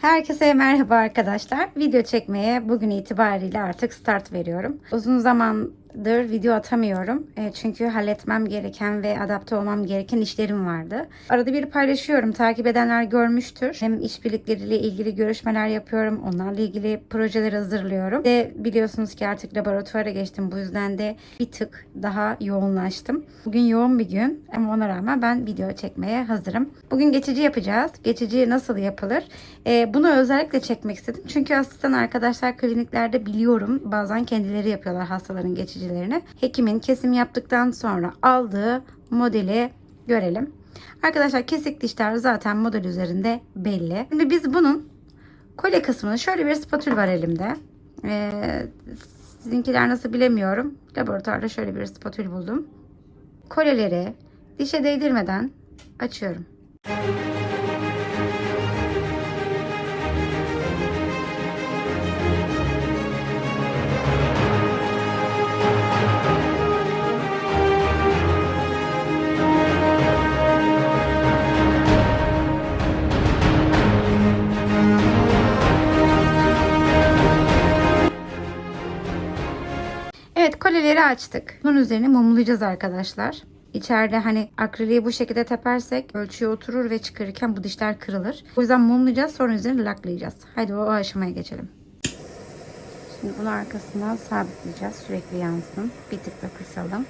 Herkese merhaba arkadaşlar. Video çekmeye bugün itibariyle artık start veriyorum. Uzun zamandır video atamıyorum. E, çünkü halletmem gereken ve adapte olmam gereken işlerim vardı. Arada bir paylaşıyorum. Takip edenler görmüştür. Hem işbirlikleriyle ilgili görüşmeler yapıyorum. Onlarla ilgili projeler hazırlıyorum. Ve biliyorsunuz ki artık laboratuvara geçtim. Bu yüzden de bir tık daha yoğunlaştım. Bugün yoğun bir gün ama ona rağmen ben video çekmeye hazırım. Bugün geçici yapacağız. Geçici nasıl yapılır? Ee, bunu özellikle çekmek istedim. Çünkü asistan arkadaşlar kliniklerde biliyorum bazen kendileri yapıyorlar hastaların geçicilerini. Hekimin kesim yaptıktan sonra aldığı modeli görelim. Arkadaşlar kesik dişler zaten model üzerinde belli. Şimdi biz bunun kolye kısmını şöyle bir spatül var elimde. Ee, sizinkiler nasıl bilemiyorum. Laboratuvarda şöyle bir spatül buldum. Kolyeleri dişe değdirmeden açıyorum. Evet kolyeleri açtık. Bunun üzerine mumlayacağız arkadaşlar. İçeride hani akriliği bu şekilde tepersek ölçüye oturur ve çıkarırken bu dişler kırılır. O yüzden mumlayacağız sonra üzerine laklayacağız. Haydi o aşamaya geçelim. Şimdi bunu arkasından sabitleyeceğiz. Sürekli yansın. Bir tık da kısalım.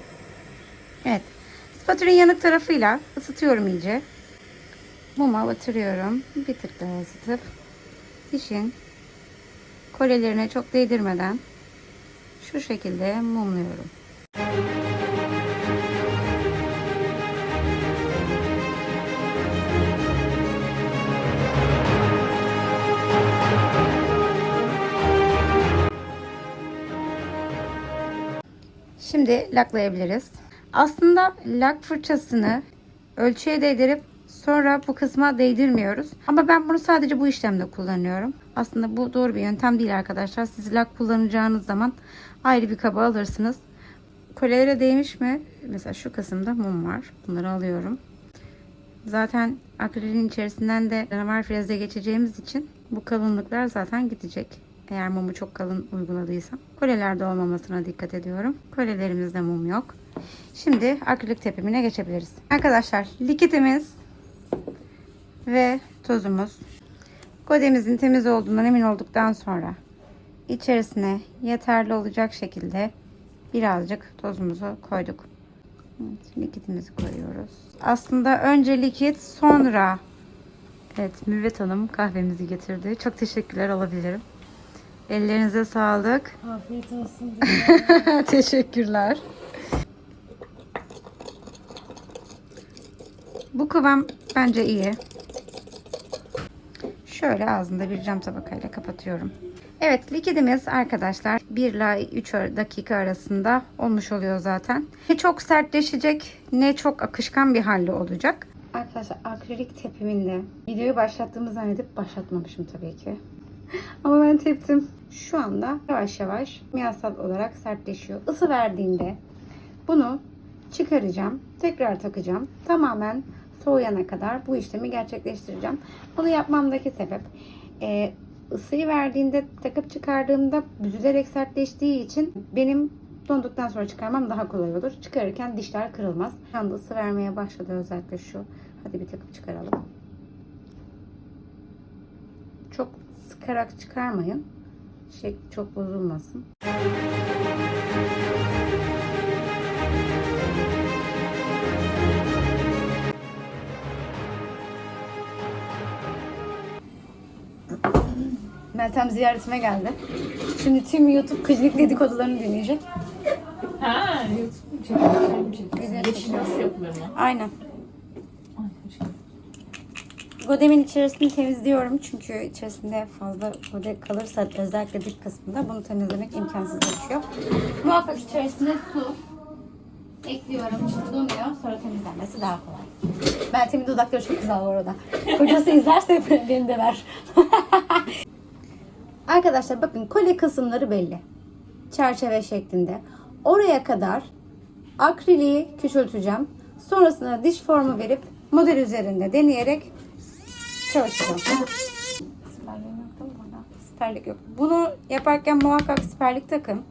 Evet. Spatülün yanık tarafıyla ısıtıyorum iyice. Muma batırıyorum. Bir tık daha ısıtıp dişin kolyelerine çok değdirmeden şu şekilde mumluyorum. Şimdi laklayabiliriz. Aslında lak fırçasını ölçüye değdirip sonra bu kısma değdirmiyoruz. Ama ben bunu sadece bu işlemde kullanıyorum. Aslında bu doğru bir yöntem değil arkadaşlar. Siz lak kullanacağınız zaman ayrı bir kaba alırsınız. Kolyelere değmiş mi? Mesela şu kısımda mum var. Bunları alıyorum. Zaten akrilin içerisinden de canavar freze geçeceğimiz için bu kalınlıklar zaten gidecek. Eğer mumu çok kalın uyguladıysam. Kolyelerde olmamasına dikkat ediyorum. Kolyelerimizde mum yok. Şimdi akrilik tepimine geçebiliriz. Arkadaşlar likitimiz ve tozumuz. Kodemizin temiz olduğundan emin olduktan sonra içerisine yeterli olacak şekilde birazcık tozumuzu koyduk. Evet, likitimizi koyuyoruz. Aslında önce likit sonra Evet Mürvet Hanım kahvemizi getirdi. Çok teşekkürler alabilirim. Ellerinize sağlık. Afiyet olsun. Teşekkürler. Bu kıvam bence iyi. Şöyle ağzında bir cam tabakayla kapatıyorum. Evet likidimiz arkadaşlar 1 ile 3 dakika arasında olmuş oluyor zaten. Ne çok sertleşecek ne çok akışkan bir halde olacak. Arkadaşlar akrilik tepiminde videoyu başlattığımı zannedip başlatmamışım tabii ki. Ama ben teptim. Şu anda yavaş yavaş kimyasal olarak sertleşiyor. Isı verdiğinde bunu çıkaracağım. Tekrar takacağım. Tamamen soğuyana kadar bu işlemi gerçekleştireceğim. Bunu yapmamdaki sebep e, ısıyı verdiğinde takıp çıkardığımda büzülerek sertleştiği için benim donduktan sonra çıkarmam daha kolay olur. Çıkarırken dişler kırılmaz. Şu anda ısı vermeye başladı özellikle şu. Hadi bir takıp çıkaralım. Çok sıkarak çıkarmayın. Şey çok bozulmasın. Meltem ziyaretime geldi. Şimdi tüm YouTube klinik dedikodularını dinleyecek. Ha, YouTube çekiyorum. Geçiş nasıl yapılır mı? Aynen. Ay, hoş geldin. Godemin içerisini temizliyorum çünkü içerisinde fazla gode kalırsa özellikle dip kısmında bunu temizlemek imkansızlaşıyor. Muhakkak içerisine su ekliyorum. Donuyor. Sonra temizlenmesi daha kolay. Meltem'in dudakları çok güzel bu arada. Kocası izlerse beni de ver. Arkadaşlar bakın kolye kısımları belli. Çerçeve şeklinde. Oraya kadar akriliği küçülteceğim. Sonrasında diş formu verip model üzerinde deneyerek çalışacağım. siperlik yok. Bunu yaparken muhakkak siperlik takın.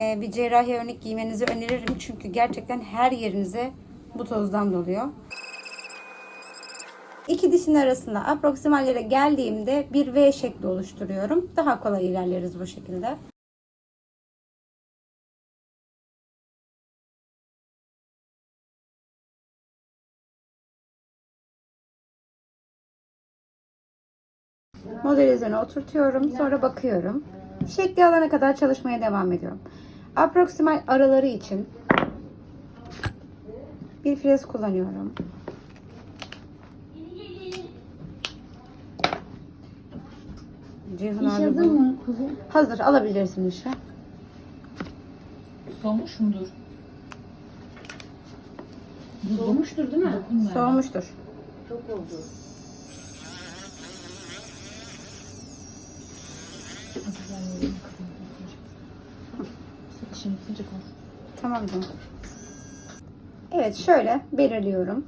Ee, bir cerrahi önlük giymenizi öneririm. Çünkü gerçekten her yerinize bu tozdan doluyor. İki dişin arasında aproksimallere geldiğimde bir V şekli oluşturuyorum. Daha kolay ilerleriz bu şekilde. Model üzerine oturtuyorum. Sonra bakıyorum. Şekli alana kadar çalışmaya devam ediyorum. Aproksimal araları için bir frez kullanıyorum. Ceyhun İş abi hazır mı kuzum? Hazır alabilirsin işe. Soğumuş mudur? Soğumuştur değil mi? Dokunma. Soğumuştur. Çok oldu. Şimdi. Tamam canım. Evet şöyle belirliyorum.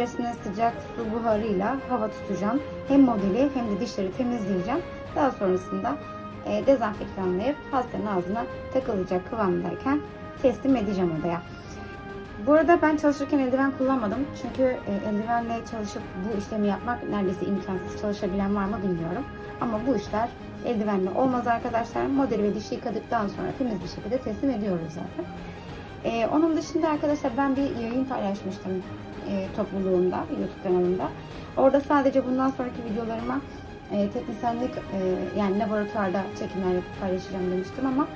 İçerisine sıcak su buharıyla hava tutacağım. Hem modeli hem de dişleri temizleyeceğim. Daha sonrasında e, dezenfektanlayıp hastanın ağzına takılacak kıvamdayken teslim edeceğim odaya. Bu arada ben çalışırken eldiven kullanmadım. Çünkü e, eldivenle çalışıp bu işlemi yapmak neredeyse imkansız. Çalışabilen var mı bilmiyorum. Ama bu işler eldivenle olmaz arkadaşlar. Modeli ve dişi yıkadıktan sonra temiz bir şekilde teslim ediyoruz zaten. Ee, onun dışında arkadaşlar ben bir yayın paylaşmıştım e, topluluğumda, YouTube kanalımda. Orada sadece bundan sonraki videolarıma e, teknisyenlik e, yani laboratuvarda çekimler yapıp paylaşacağım demiştim ama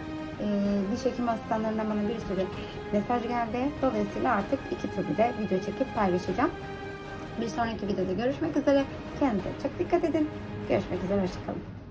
e, diş hekim asistanlarından bana bir sürü mesaj geldi. Dolayısıyla artık iki türlü de video çekip paylaşacağım. Bir sonraki videoda görüşmek üzere. Kendinize çok dikkat edin. Görüşmek üzere. Hoşçakalın.